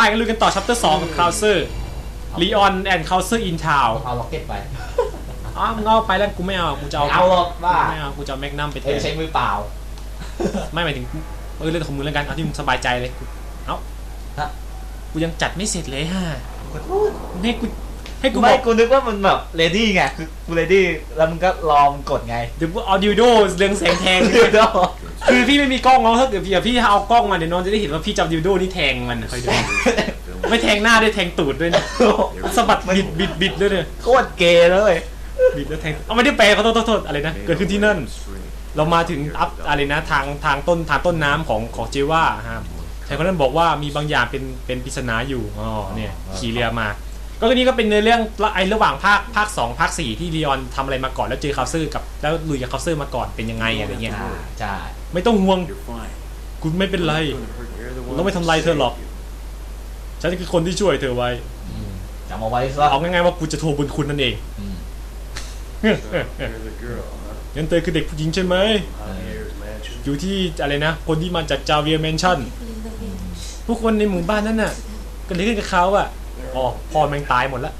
ไปกันลุยกันต่อชัปเตอร์สองกับคาวเซอร์ลีออนแอนด์คาวเซอร์อินทาวเอาล็อกเก็ตไปอ้าวมึงเอาไปแล้วกูไม่เอากูจะเอาเอาหรอกว่าไม่เอากูจะเอาแมกนัมไปแทเอ้ยนใช้มือเปล่า ไม่หมายถึงเออเรื่องของมึงแล้วกันเอาที่มึงสบายใจเลยเอ้าฮะกูยังจัดไม่เสร็จเลยฮะให้กูให้กูบไม่อกกูนึกว่ามันแบบเรดี้ไงคือกูเรดี้แล้วมึงก็รอมึงกดไงเดี๋ยวกูเอาดิวโดเรืองแสงแทงเดี๋ยว คือพี่ไม่มีกล้องแล้วถ้าเกิดพี่พี่เอากล้องมาเดี๋ยวน้องจะได้เห็นว่าพี่จับดิวโดนี่แทงมันคอยดูไม่แทงหน้าด้วยแทงตูดด้วยนะสะบัดบิดบิดบิดด้วยเนี่ยโคตรเกย์เลยบิดแล้วแทงเอาไม่ได้แปลเขาโทษโทษโทษอะไรนะเกิดขึ้นที่นั่น เรามาถึงอัพอะไรนะทางทางต้นทางต้นน้ำของของเจว่าครับชายคนนั้นบอกว่ามีบางอย่างเป็นเป็นปริศนาอยู่อ๋อเนี่ยขี่เรือมา ก็ทีนี้ก็เป็นในเรื่องไอ้ระหว่างภาคภาคสองภาคสี่ที่ลีออนทำอะไรมาก่อนแล้วเจอคาวเซอร์กับแล้วลุยกับคาวเซอร์มาก่อนเป็นยังไงอะไรเงี้ยอ่าใช่ไม่ต้องห่วง You're fine. คุณไม่เป็นไร You're the one เราไม่ทำลายเธอหรอกฉันคือคนที่ช่วยเธอไว้อืมจำเอาไว้ซะเอาง่ายๆว่ากูจะโทรบุญคุณนั่นเองอืม You're the girl, huh? งั้นเธอคือเด็กผู้หญิงใช่ไหม Javier's mansion. อยู่ที่อะไรนะ คนที่มาจากจาเวียแมนชั่นผู้คนในหมู่บ้านนั้นน่ะเก็เลยขึ้นกับเขาอะ อ๋อพ่อแม่งตายหมดละ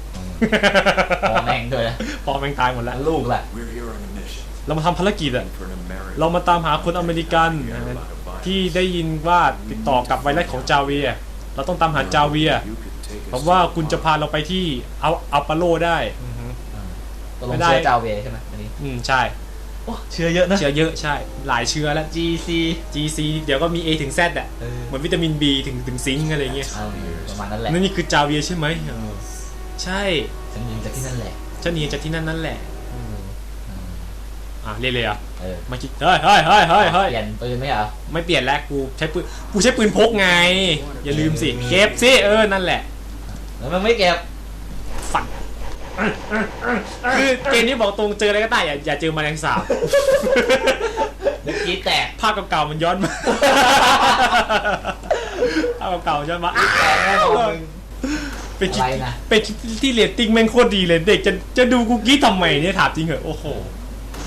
พอแม่งด้วยนะพ่อแม่งตายหมดแล้ละวลูกล่ะ We're here on a mission เรามาทำภารกิจอะ for an American. เรามาตามหาคนอเมริกันนะฮะที่ได้ยินว่าติดต่อกับไวรัสของจาเวีย เราต้องตามหาจาเวีย You could take us เพราะว่า to คุณจะพาเราไปที่เอาอัลปาโลได้ตกลไม่งได้เชื้อเจ้าเวใช่ไหมอันนี้อืมใช่ โอ้เชื้อเยอะนะ เชื้อเยอะใช่ หลายเชื้อแล้ว GC GC เดี๋ยวก็มี A ถึง Z อะเออ เหมือนวิตามิน B ถึงถึงซิงค์อะไรเงี้ยเอาประมาณนั้นแหละนั่นนี่คือจาเวียใช่ไหมเออใช่ฉันยิงจากที่นั่นแหละฉันเรียนจากที่นั่นนั่นแหละอืมอะเรียนเลยเหรอะเออมาคิดเฮ้ยเฮ้ยเฮ้ยเฮ้ยเฮ้ย เปลี่ยนปืนไหมเหรอไม่เปลี่ยนแล้วกูใช้ปืนกูใช้ปืนพกไง อย่าลืมสิ เก็บสิ เออ นั่นแหละ แล้วมันไม่เก็บฝัน คือเกมนี้บอกตรงเจออะไรก็ได้อย่าอย่าเจอแมลงสาบเมื่อกี้แตกภาพเก่าๆมันย้อนมาภาพเก่าๆย้อนมาอ้าแตกแน่นอนมึงเป็นคลิปอะไรนะ เป็นคลิปที่เรตติ้งแม่งโคตรดีเลยเด็กจะจะดูกูกี้ทำไมเนี่ยถามจริงเหรอโอ้โห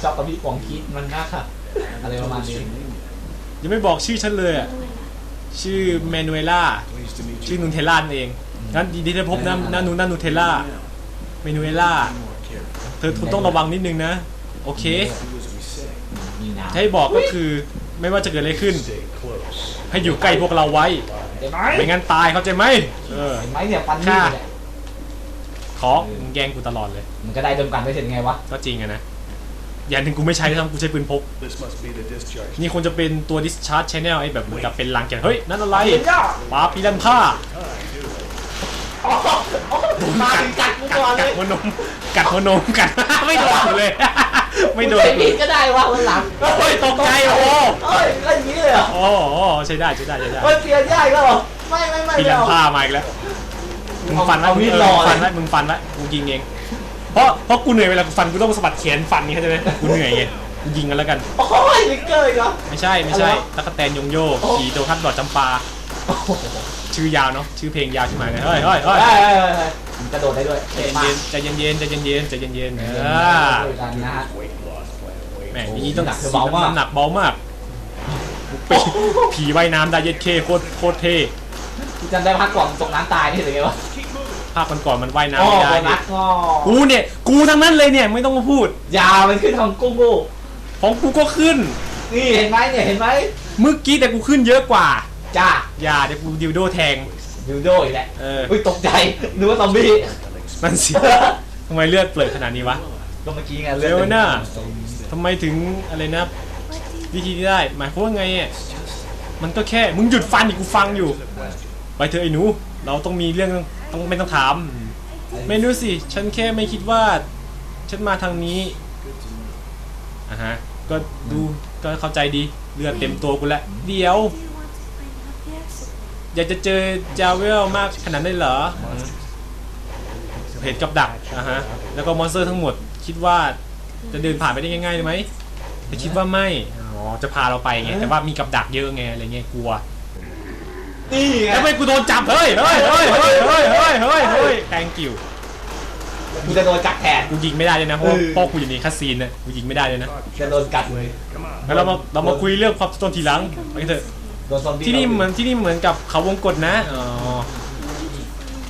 ชอบกับพี่ปองคิดมันน่าค่ะ อะไรประมาณนี้ยังไม่บอกชื่อฉันเลยอะชื่อแมนูเอล่า Pleased to meet ชื่อ you. นูเทลล่านั่นเองงั้นดีที่ได้พบนะนานูนานูเทลล่า เมนูเอล่า More careful. เธอคุณต้องระวังนิดนึงนะ โอเค Do as we say. มีน้ำให้บอกก็คือไม่ว่าจะเกิดอะไรขึ้น Stay close. ให้อยู่ใกล้พวกเราไว้ เห็นไหมไม่งั้นตายเข้าใจไหมเออ เห็นไหมเนี่ยฟันนี่เนี่ยขอมึงแกล้งกูตลอดเลย มันก็ได้ดมกันไม่เสร็จไงวะก็จริงอะนะอย่างหนึ่งกูไม่ใช้ทำกูใช้ปืนพก This must be the discharge. นี่ควรจะเป็นตัว discharge channel ไอ้แบบเหมือนกับเป็นลังแกนเฮ้ย นั่นอะไรเห็นย่าปลาปีรันผ้า อ๋ออ๋อ มาถึงกัดกูก่อนเลกัดยหัวนมกัดหัวนมกัด ไม่โดนกูเลย ไม่โดนใช้กูมีดก็ได้วะวันหลังโอ้ยตกใจโอ้โหเอ้ยเล่นอย่างนี้เลยเหรอโอ้โหใช้ได้ใช้ได้ใช้ได้เฮ้ยเปลี่ยนยากแล้วเหรอไม่ไม่ไม่ปีไม่รันเอาผ้ามาอีกแล้วมึงฟันไว้เอามึงมีดเอรออเลยฟันไว้มึงฟันไว้กูยิงเองเพราะเพราะกูเหนื่อยเวลากูฟันกูต้องสะบัดแขนฟันนี่เข้าใจไหมกูเหนื่อยไงกูยิงกันแล้วกัน โอ้ยลิกเกอร์อีกเหรอ ไม่ใช่ไม่ใช่อะไรวะ ตะกแตนยงโยโอ้ขี่ตัวทัดดอดจำปา โอ้โห ชื่อยาวเนาะชื่อเพลงยาวชื่อหมายเลยเฮ้ยเฮ้ยเฮ้ยเฮ้ยเฮ้ยเฮ้ยเฮ้ยมันกระโดดได้ด้วยใจเท่มากเย็นๆใจเย็นๆใจเย็นๆใจเย็นๆเออด้วยกันนะฮะ Weight loss plan. Weight แหมนี่ต้องหนักคือเบามากน้ำหนักเบามากปีผีว่ายน้ำได้เย็ดเคโคตรโคตรเท่กูจำได้พักก่อนตกน้ำตายนี่หรือไงวะภาคก่อนๆมันว่ายน้ำอ๋อไม่ได้โบนัสก็กูเนี่ยกูทั้งนั้นเลยเนี่ยไม่ต้องมาพูด ยาวมันขึ้นทางกุ้งกูของกูก็ขึ้น นี่เห็นไหมเนี่ยเห็นไหมเมื่อกี้แต่กูขึ้นเยอะกว่า จ้าอย่าเดี๋ยวกูดิวโดแทงยูโดอีกแล้วเอออุ้ ยตกใจนึกว่าซอมบี้นั่นสิ ทำไมเลือดเปลือยขนาดนี้วะ ก็เมื่อกี้ไงเร็วน่ะทำไมถึงอะไรนะ วิธีนี้ได้ หมายความว่าไงอะมันก็แค่ มึงหยุดฟันอีกกูฟังอยู่ ไปเถอะไอ้หนู เราต้องมีเรื่องต้องไม่ต้องถาม ไม่รู้สิ ฉันแค่ไม่คิดว่า ฉันมาทางนี้อะฮะ ก็ดูก็เข้าใจดี เลือดเต็มตัวกูแล้ว เดี๋ยว อยากจะเจอจาเวลมากขนาดนั้นเหรอเห็นกับดักอะฮะแล้วก็มอนสเตอร์ทั้งหมด คิดว่าจะเดินผ่านไปได้ง่ายๆเลยไหมแต่คิดว่าไม่อ๋อจะพาเราไปไงแต่ว่ามีกับดักเยอะไงอะไรเงี้ยกลัวนี่ไงแล้วทำไมกูโดนจับเฮ้ยเฮ้ยเฮ้ยเฮ้ยเฮ้ยเฮ้ยเฮ้ยเฮ้ย thank you กูจะโดนกัดแทนกูยิงไม่ได้เลยนะเพราะว่าเออเพราะกูอยู่ในคัสซีนน่ะกูยิงไม่ได้เลยนะจะโดนกัดเลย Come on. งั้นเรามาเรามาคุยเรื่องความต้นทีหลังไปเถอะ โดนซอมบี้ที่นี่เหมือนที่นี่เหมือนกับเขาวงกฏนะอ๋อ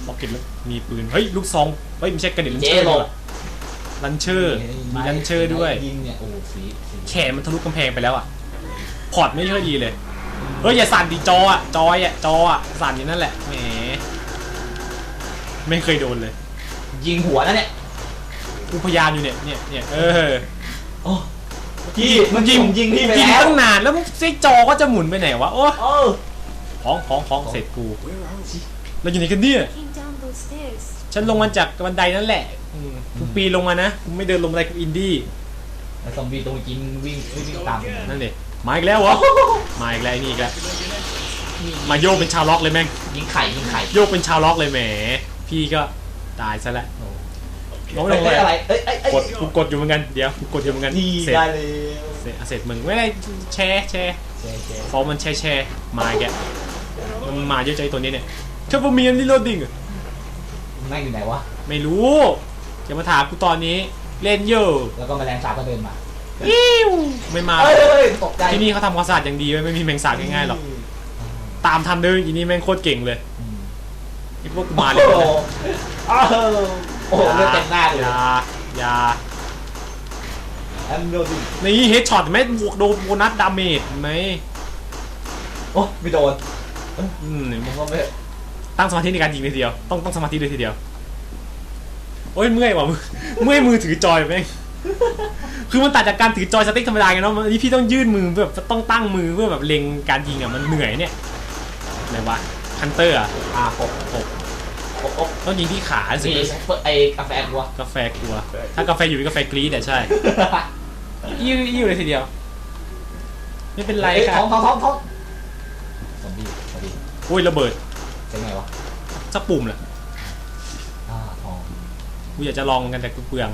ล็อกเก็ตแล้วมีปืนเฮ้ยลูกซองเฮ้ยไม่ใช่กระเด็นลันเจ๊เชอร์หลด้วบยลันเชอร์มีลันเชอร์ด้วยยิงเนี่ยโอ้โหสีสีแขนมันทะลุกำแพงไปแล้วอะพอร์ตไม่ค่อยดีเลยเฮ้ยอย่าสั่นดิจออะจอยอะจออะสั่นอยู่นั่นแหละแหมไม่เคยโดนเลย ยิงหัวนั่นเนี่ยกูพยายามอยู่เนี่ยเนี่ยเนี่ยเออโอ้ พี่มันยิงผมยิงพี่ไปยิงแล้วตั้งนานแล้วไอ้จอก็จะหมุนไปไหนวะโอ้โอ้ฟ้องฟ้องฟ้องเสร็จกู Where are we? เราอยู่ไหนกันเนี่ย Came down those stairs. ฉันลงมาจากบันไดนั่นแหละอืมกูปีนลงมานะกูไม่เดินลงบันไดกูอินดี้แล้วซอมบี้ตัวเมื่อกี้วิ่งวิ่งวิ่งตามผมนั่นดิมาอีกแล้วเหรอมาอีกแล้วไอ้นี่อีกแล้วมาโยกเป็นชาวล็อกเลยแม่งยิงไข่ยิงไข่โยกเป็นชาวล็อกเลยแหมพี่ก็ตายซะแล้วโอ้ น้องเอ้ลยงเอ้เลยยอะไร เอ้ยเอ้ยเอ้ยกดกูกดอยู่เหมือนกัน เดี๋ยวกูกดอยู่เหมือนกันนี่เสร็จได้เลยเสร็จเสร็จมึงไม่ได้แชร์แชร์เจ๊เจ๊ฟอร์มันแชร์แชร์มาอีกแล้วมันมาเยอะใจตัวนี้เนี่ยแค่พอมีอันนี้โหลดดิ้งแม่งอยู่ไหนวะ ไม่รู้อย่ามาถามกูตอนนี้เล่นอยู่แล้วก็แมลงสาบก็เดินมาอิ้วไม่มาเอ้ยเอ้ยตกใจที่นี่เขาทำความสะอาดอย่างดีเว้ยไม่มีแมงสาบง่ายๆหรอกตามทันเลยอีนี่แม่งโคตรเก่งเลยอืมไอ้พวกกูมาโอ้เลย โหอ้าวโอ้โหเลือดเต็มหน้าเลยอยาอยาแอมโดดินี่เฮดช็อตไหมบวกโดนโบนัสดาเมจไหมโอ้ไม่โดนอืมมึงก็ไม่ตั้งสมาธิในการยิงเลยทีเดียว ต้องต้องสมาธิเลยทีเดียว โอ้ยเมื่อยว่ะมือเมื่อยมือถือจอยแม่งคือมันตัดจากการถือจอยสติ๊กธรรมดาไงเนาะอันนี้พี่ต้องยื่นมือแบบต้องตั้งมือเพื่อแบบเล็งการยิงอะมันเหนื่อยเนี่ยไหนวะฮันเตอร์อะอ่าปกปก ปกปกต้องยิงที่ขาสิมีไอ้กาแฟกลัวกาแฟกลัว ถ้ากาแฟอยู่เป็นกาแฟกรีดอะใช่อิ่วอิ่วเลยทีเดียว ไม่เป็นไรเอ้ยค่ะท้องท้องท้องท้องซอมบี้ซอมบี้โอ้ยระเบิดเป็นไงวะสักปุ่มแหละอ่าทองกูอยากจะลองเหมือนกันแต่กูเปลือง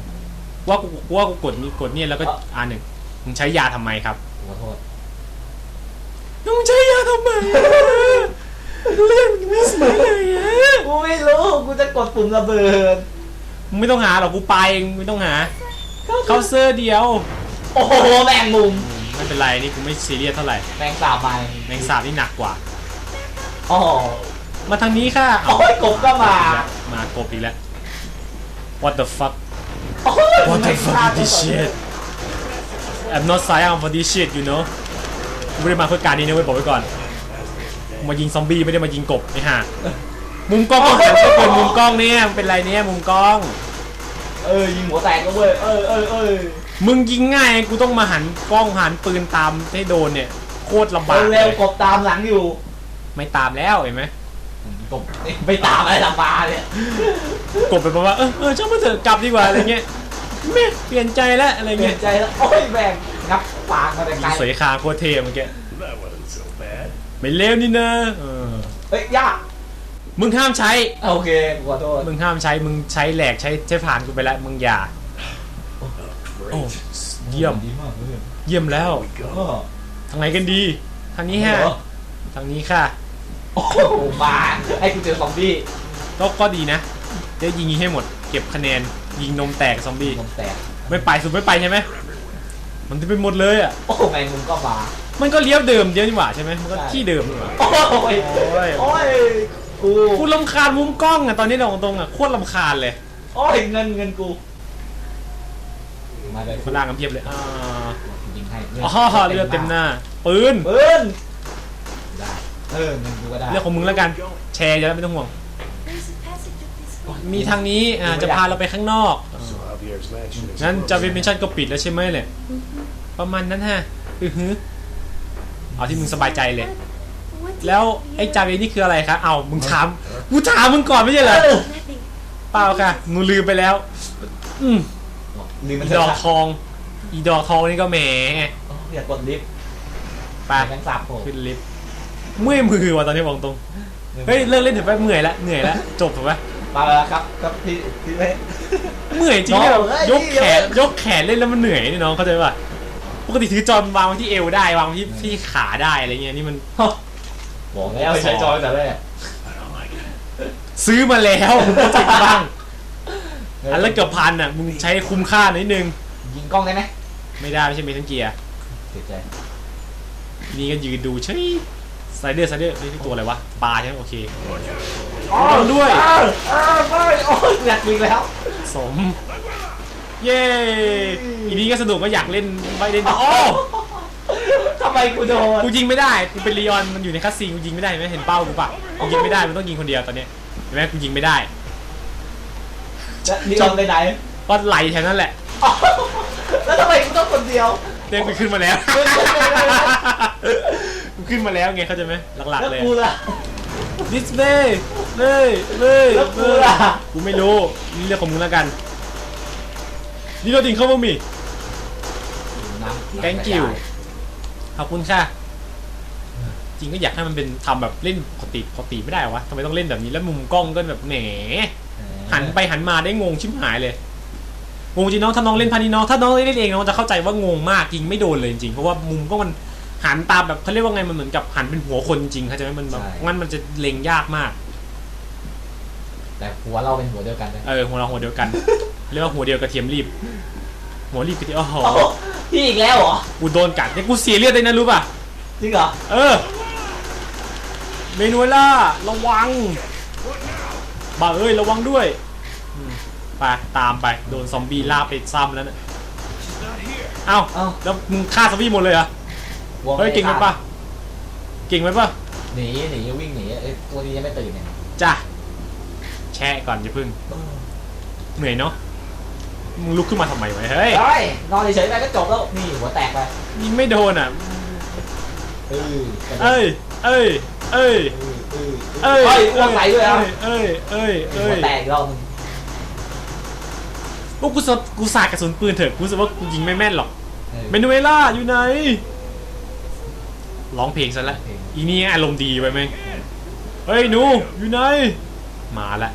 ว่ากูกูว่ากูกดนี่กดเนี่ยแล้วก็อ่านหนึ่งมึงใช้ยาทำไมครับขอโทษมึงใช้ยาทำไมเรื่องมึงไม่เสียเลยอะ กูไม่รู้ กูจะกดปุ่มระเบิดมึงไม่ต้องหาหรอกกูไปเองไม่ต้องหาเคาน์เซอร์เดียว โอ้โหแมงมุมไม่เป็นไรนี่กูไม่ซีเรียสเท่าไหร่แมงสาบมาแมงสาบนี่หนักกว่า อ๋อมาทางนี้ค่ะโอ้ยกบก็มา มากบอีกแล้ว What the fuck โอ้ย What the แมง fuck สาบ is this shit I'm not signing up for this shit you know กูไม่ได้มาเพื่อการนี้นะเว้ยบอกไว้ก่อนกูมายิงซอมบี้ไม่ได้มายิงกบไอ้ห่า มุมกล้องก็หันไปเป็นมุมกล้องเนี่ยมันเป็นไรเนี่ยมุมกล้อง เออยิงหัวแตกก็เว้ยเออเออเออมึงยิงง่ายกูต้องมาหันกล้องหันปืนตามให้โดนเนี่ย โคตรลำบากเลเร็วยๆกบตามหลังอยู่ไม่ตามแล้วเห็นไหมกบไม่ตามอะไรลำบาเนี่ยกบไปบอกว่าเออเออช่างมันเถอะกลับดีกว่าอะไรเงี้ยไม่เปลี่ยนใจแล้วอะไรเปลี่เงี้ยยนใจแล้วโอ้ยแม่งงับปากมาแต่ไกลสวยคาโคตรเท่เมื่อกี้ That wasn't so bad. ไม่เลวนี่นะเออ เฮ้ยยาก มึงห้ามใช้ โอเคขอโทษมึงห้ามใช้ มึงใช้แหลกใช้ใช้ผ่านกูไปแล้ว มึงอย่า โอ้ Great. เยี่ยม ดีมากเลยเยี่ยมแล้ว We ก็ go. ทางไหนกันดี ทางนี้ฮะทางนี้ค่ะ โอ้โหมาให้กูเจอซอมบี้ก็ก็ดีนะ จะยิงให้หมด เก็บคะแนน ยิงนมแตกซอมบี้ผมแตกไม่ไปสุดไม่ไปใช่ไหม มันจะไปหมดเลยอะ โอ้แมงมุมก็มามันก็เลี้ยวเดิมเดียวนี่หว่าใช่ไหมมันก็ใช่ที่เดิมนี่หว่า โอ้ยโอ้ยโอ้ย กูกูลำคาญมุมกล้องอะตอนนี้เราตรงๆอะโคตรลำคาญเลยโอ้ยเงินเงินกูมาเลยคนล่างกันเพียบเลยอ่ายิงให้อ๋อเลือดเต็มหน้าปืนปืนได้เออเงินกูก็ได้เรื่องของมึงแล้วกัน แชร์จะได้ไม่ต้องห่วง There's a passage up this way. มีทางนี้อ่าจะพาเราไปข้างนอก So Javier's mansion is. งั้นจาวินเมนชั่นก็ปิดแล้วใช่ไหมเนี่ยประมาณนั้นฮะอือฮึเอาที่มึงสบายใจเลย What did แล้วไอ้ Javier- จาวินนี่คืออะไรคะเอามึงถามกูถามมึงก่อนไม่ใช่เหรอ Nothing. เปล่าค่ะงูลืมไปแล้ว อืมลืมมันอีเถดอกอะทอง อีดอกทองนี่ก็แหมอย่ากดลิฟต์ไปแมงสาบโผล่ขึ้นลิฟต์เมื่อยมือว่ะตอนนี้บอกตรงเฮ้ยเลิกเล่นเถอะไปเมื่อยแล้วเหนื่อยแล้วจบเถอะปะมาแล้วครับครับพี่พี่เล่เมื่อยจริงเนี่ยแบบเฮ้ย ยกแขนเฮ้ยยกแขนเล่นแล้วมันเหนื่อยนี่น้องเข้าใจป่ะปกติถือจอมวางไว้ที่เอวได้วางไว้ที่ที่ขาได้อะไรเงี้ยนี่มัน บอกแล้วใช้จอยแต่แรก I don't like it. ซื้อมาแล้วมึงก็จิกบ้าง อันละเกือบพันอะมึงใช้คุ้มค่านิดนึง ยิงกล้องได้ไหมไม่ได้ไม่ใช่เมทัลเกียร์เสียใจนี่ก็ยืนดูเฉยสไลเดอร์สไลเดอร์นี่ตัวอะไรวะปลาใช่ไหมโอเคระวังด้วยเออเออไม่โอ้ยอยากยิงแล้ว สม เย้อีนี้ก็สนุกก็อยากเล่นไม่เล่นโอ้ทำไม กูโดนกูยิงไม่ได้กูเป็นลีออนมันอยู่ในคัสซีนกูยิงไม่ได้เห็นไหมเห็นเป้ากูปะกูยิงไม่ได้มันต้องยิงคนเดียวตอนเนี้ยเห็นไหมกูยิงไม่ได้แล้วนี่ลงไปไหนก็ไหลแถวนั้นแหละอ๋อแล้วทำไมกูต้องคนเดียวเด้งกูขึ้นมาแล้วเฮ้ยเฮ้ยเฮ้ยเฮ้ยกูขึ้นมาแล้วไงเข้าใจไหมหลักแล้วๆเลยกูล่ะ ดิสเบย์เลยเลยแล้วกูล่ะ กูไม่รู้นี่เรื่องของมึงแล้วกันนี่เราดิ่งเข้ามามี thank you ขอบคุณค่ะ จริงก็อยากให้มันเป็นทำแบบเล่นปกติปกติไม่ได้เหรอวะทำไมต้องเล่นแบบนี้แล้วมุมกล้องก็แบบแหนหันไปหันมาได้งงชิบหายเลยงงจริงน้องถ้าน้องเล่นพานี้น้องถ้าน้องเล่นเองน้องจะเข้าใจว่างงมากจริงไม่โดนเลยจริงเพราะว่ามุมก็มันหันตามแบบเขาเรียกว่าไงมันเหมือนกับหันเป็นหัวคนจริงเข้าใจไหมมันแบบงั้นมันจะเล็งยากมาก แต่หัวเราเป็นหัวเดียวกันนะเออหัวเราหัวเดียวกัน เรียกว่าหัวเดียวกระเทียมรีบ หัวรีบกระเทียมโอ้โหโอ้โหพี่อีกแล้วเหรอกูโดนกัดเนี่ยกูเสียเลือดเลยนะรู้ป่ะ จริงเหรอเออ เมนูเอล่าระวังบ้าเอ้ยระวังด้วยอืมไปตามไปโดนซอมบี้ล่าไปซ้ำแล้วนะเอ้าเอ้าแล้วมึงฆ่าซอมบี้หมดเลยเหรอวงเฮ้ยเก่งไหมปะเก่งไหมปะหนีหนีวิ่งหนีไอ้ตัวนี้ยังไม่ตื่นเนี่ยจ้ะแช่ก่อนอย่าพึ่งเหนื่อยเนาะ มึงลุกขึ้นมาทำไมวะเฮ้ยเฮ้ยนอนเฉยๆไปก็จบแล้วนี่หัวแตกไปยิงไม่โดนอะ เออเอ้ย เอ้ย เอ้ย เออเออเอ้ยเฮ้ยอ้วกใส่ด้วยอะเอ้ย เอ้ย เอ้หัวยแตกอีกรอบนึงพวกกูสดกูสาดกระสุนปืนเถอะกูรู้สึกว่ากูยิงไม่แม่นหรอก เออ เมนูเอล่าอยู่ไหน ร้องเพลงซะละ เพลง อีนี่อารมณ์ดีไปไหมเฮ้ยหนูอยู่ไหน มาละ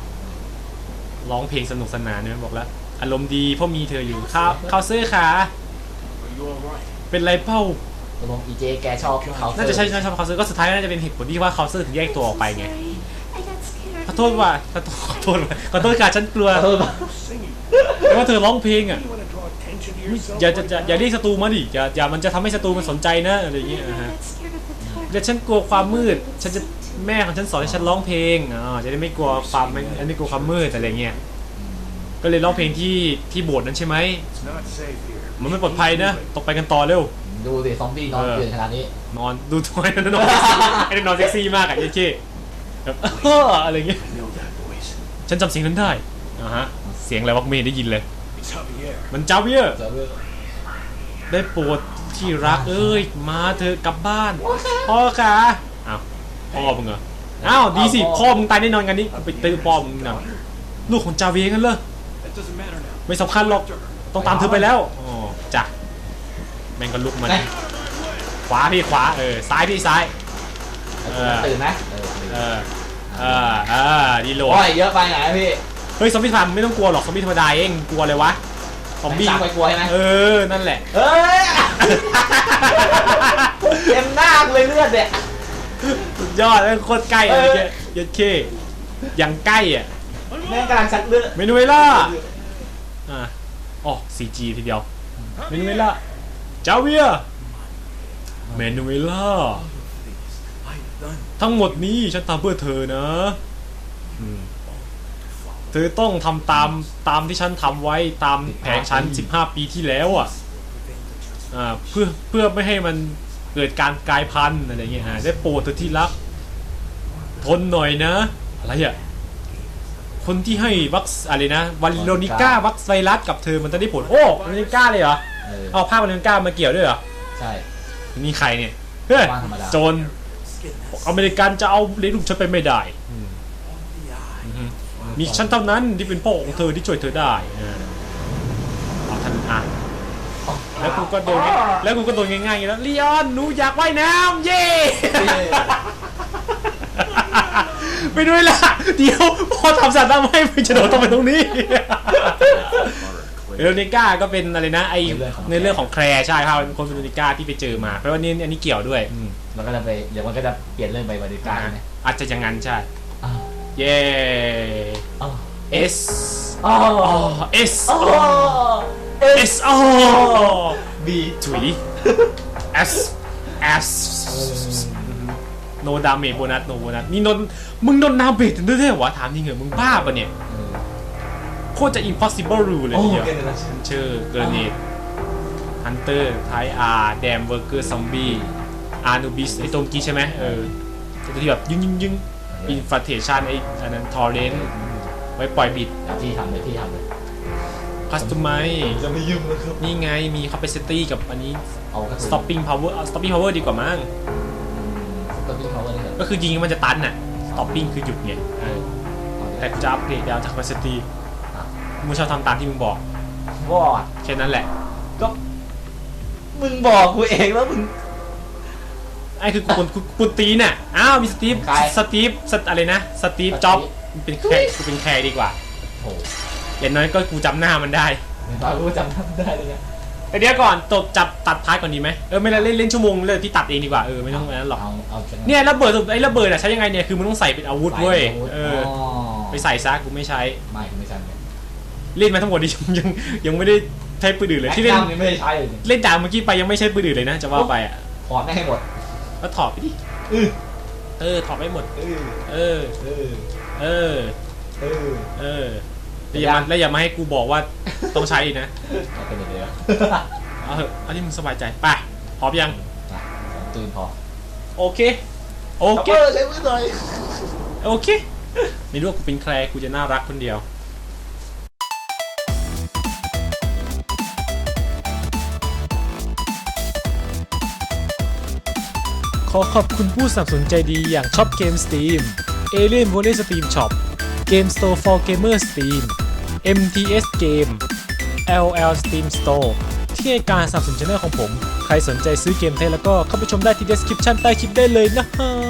ร้องเพลงสนุกสนานเนี่ยบอกแล้ว อารมณ์ดีเพราะมีเธออยู่ข้าวข้าวเสื้อขา Are you alright? เป็นไรเป้าตกลงอีเจแกชอบเขาน่าจะใช่ใช่ชอบคาวเซอร์ก็สุดท้ายน่าจะเป็นเหตุผลที่ว่าคาวเซอร์ถึงแยกตัวออกไปไง Sorry. I got scared. ขอโทษว่าขอโทษขอโทษขอโทษค่ะฉันกลัวขอโทษ Singing. แต่ว่าเธอร้องเพลงอะ You want to draw attention to อุ๊ย yourself? อย่าจะ like อย่า that? อย่าเรียกศัตรูมาดิอย่าอย่ามันจะทำให้ศัตรูมันสนใจนะอะไรอย่างเงี้ย I อ่าฮะ got scared of the dark. เดี๋ยวฉันกลัวความมืดฉันจะแม่ของฉันสอนให้ฉันร้องเพลงอ่าจะได้ไม่กลัวความไม่ไม่กลัวความมืดอะไรเงี้ย ก็เลยร้องเพลงที่ที่โบสถ์นั้นใช่ไหม It's not safe here. มันไม่ปลอดภัยนะตกไปกันต่อเร็ว ดูสิซอมบี้นอนเออเกลื่อนขนาดนี้ นอนดูทอยนอนเซ็กซี่ไอ้นอนเซ็กซี่มากอะเย้เช่แบบเอออะไรเงี้ย I know that voice. ฉันจำเสียงนั้นได้อ่าฮะเสียงอะไรวะกูไม่เห็นได้ยินเลย It's Javier. มันเจ้าเวียเจอเรื่องได้โปรดที่รักเอ้ยมาเถอะกลับบ้านพ่อค่ะอ้าวพ่อมึงเหรออ้าวดีสิพ่อมึงตายแน่นอนกันนี่กูไปตื้อพ่อมึงนะลูกของจาเวียกันเลย That doesn't matter now. ไม่สำคัญหรอกต้องตามเธอไปแล้วอ๋อจ้ะแม่งก็ลุกมันไหนขวาพี่ขวาเออซ้ายพี่ซ้ายเออตื่นไหมเออตื่นเออเออเออดีโหลดโอ้ยเยอะไปไหนพี่เฮ้ยซอมบี้ธรรมไม่ต้องกลัวหรอกซอมบี้ธรรมดาเองกลัวเลยวะซอมบี้แสงไปกลัวใช่ไหมเออนั่นแหละเฮ้ยเต็มหน้าเลยเลือดเนี่ยสุดยอดแล้วโคตรใกล้อะเออเมื่อกี้ยัดเคยังใกล้อะ แม่งกำลังชักเลือดเมนูเวล่าอะอ๋อ CG ทีเดียว เมนูเวล่าจาเวียเมนูเวล่า I've done ทั้งหมดนี้ฉันทำเพื่อเธอนะอืมเธอต้องทำตามตามที่ฉันทำไว้ตามแผนฉัน 15 ปีที่แล้วอะอ่าเพื่อเพื่อไม่ให้มันเกิดการกลายพันธุ์อะไรเงี้ยฮะได้โปรดเธอที่รัก ทนหน่อยนะ อะไรอะ คนที่ให้วัคซอะไรนะวันโลนิก้าวัคไวรัสกับเธอมันจะได้ผลโอ้วันโลนิก้าเลยเหรอเออเอาภาพวันโลนิก้ามาเกี่ยวด้วยเหรอใช่นี่ใครเนี่ยเฮ้ยว่างธรรมดาโจรอเมริกันจะเอาเลี้ยงลูกฉันไปไม่ได้อืมอือฮึมีฉันเท่านั้นที่เป็นพ่อของเธอที่ช่วยเธอได้เออเอาท่านอะแล้วกูก็โดนง่ายแล้วกูก็โดนง่ายๆอย่างนี้แล้วลีออนหนูอยากว่ายน้ำเย้ ไปด้วยล่ะ เดี๋ยวพอทำสัตว์ทำให้ไปจะโดดต้องไปตรงนี้ เวโรนิก้าก็เป็นอะไรนะไอในเรื่องของแคร์ใช่ครับเป็นคนเวโรนิก้าที่ไปเจอมาเพราะว่านี่อันนี้เกี่ยวด้วยอืมมันก็จะไปเดี๋ยวมันก็จะเปลี่ยนเรื่องไปบริการนะอาจจะอย่างนั้นใช่ อ้าวเย้อ้าว S อ้าวอ๋อ S อ้าวเอ S อ๋อบีถุย S S no damage bonus no bonus นี่นนมึงนนดาเมจด้วยเหรอวะถามจริงเหรอมึงบ้าปะเนี่ยเออโคตรจะ impossible rule เลยโอ้ทีเดียวเกนเลยนะเชอร์เกรเนตฮันเตอร์ไทอาร์แดมเวอร์เกอร์ซอมบี้อาร์นูบิสไอตัวเมื่อกี้ใช่ไหมเออตัวที่แบบยึงยึงยึงอินฟัตเทชันไออันนั้นทอร์เรนไว้ปล่อยบิดเดี๋ยวพี่ทำเลยพี่ทำเลยคัสตอมไมจะไม่ยุ่งแล้วครับ นี่ไงมี capacity กับอันนี้เอากระสุน stopping power เอา stopping power ดีกว่ามั้งส ต็อปปิ้งเขาไว้เลยก็คือยิงมันจะตันน่ะ stopping คือหยุดไงเออแต่กูจะอัปเกรดดาวจาก capacity มึงชอบทำตามที่มึงบอกวอดแค่นั้นแหละ ก็มึงบอกกูเองแล้วมึงไอ้คือกูกูกูตีน่ะอ้าวมีสตีฟใครสตีฟสอะไรนะสตีฟสตีฟจ็อบเป็นแคร์กูเป็นแคร์ดีกว่าโถอย่างน้อยก็กูจำหน้ามันได้ตอนกูจำทำได้เลยนะ แต่เดี๋ยวก่อนจบจับตัดพาร์ทก่อนดีไหมเออไม่ล่นเล่นเล่นชั่วโมงเลยพี่ตัดเองดีกว่าเออไม่ต้องนั้นหรอกเอาเอาเป็นเนี่ยระเบิดไอ้ระเบิดอะใช้ยังไงเนี่ยคือมึงต้องใส่เป็นอาวุธเว้ยเออไปใส่ซะกูไม่ใช้ไม่กูไม่ใช่เนี่ยเล่นมาทั้งหมดนี่ยังยังไม่ได้ใช้ปืนอื่นเลยที่เล่นไม่ได้ใช้เลยเล่นจากเมื่อกี้ไปยังไม่ใช้ปืนอื่นเลยนะจะว่าไปอะถอดให้หมดก็ถอดไปดิเออเออถอดไปหมดเออเออเออเออเออ แล้วอย่ามาแล้วอย่ามาให้กูบอกว่าต้องใช้อีกนะเอาเป็นอย่างเดียวเอาเถอะเอาที่มึงสบายใจไปพร้อมยังนะสองตื่นพอโอเคโอเคเออใช้มือหน่อยโอเคไม่รู้ว่ากูเป็นใครกูจะน่ารักคนเดียวขอขอบคุณผู้สนับสนุนใจดีอย่างช็อปเกม Steam Alien Volley Steam Shop Game Store for Gamer Steam MTS Game LL Steam Store ที่ให้การสนับสนุนช่องของผม ใครสนใจซื้อเกมไทยแล้วก็เข้าไปชมได้ที่ description ใต้คลิปได้เลยนะฮะ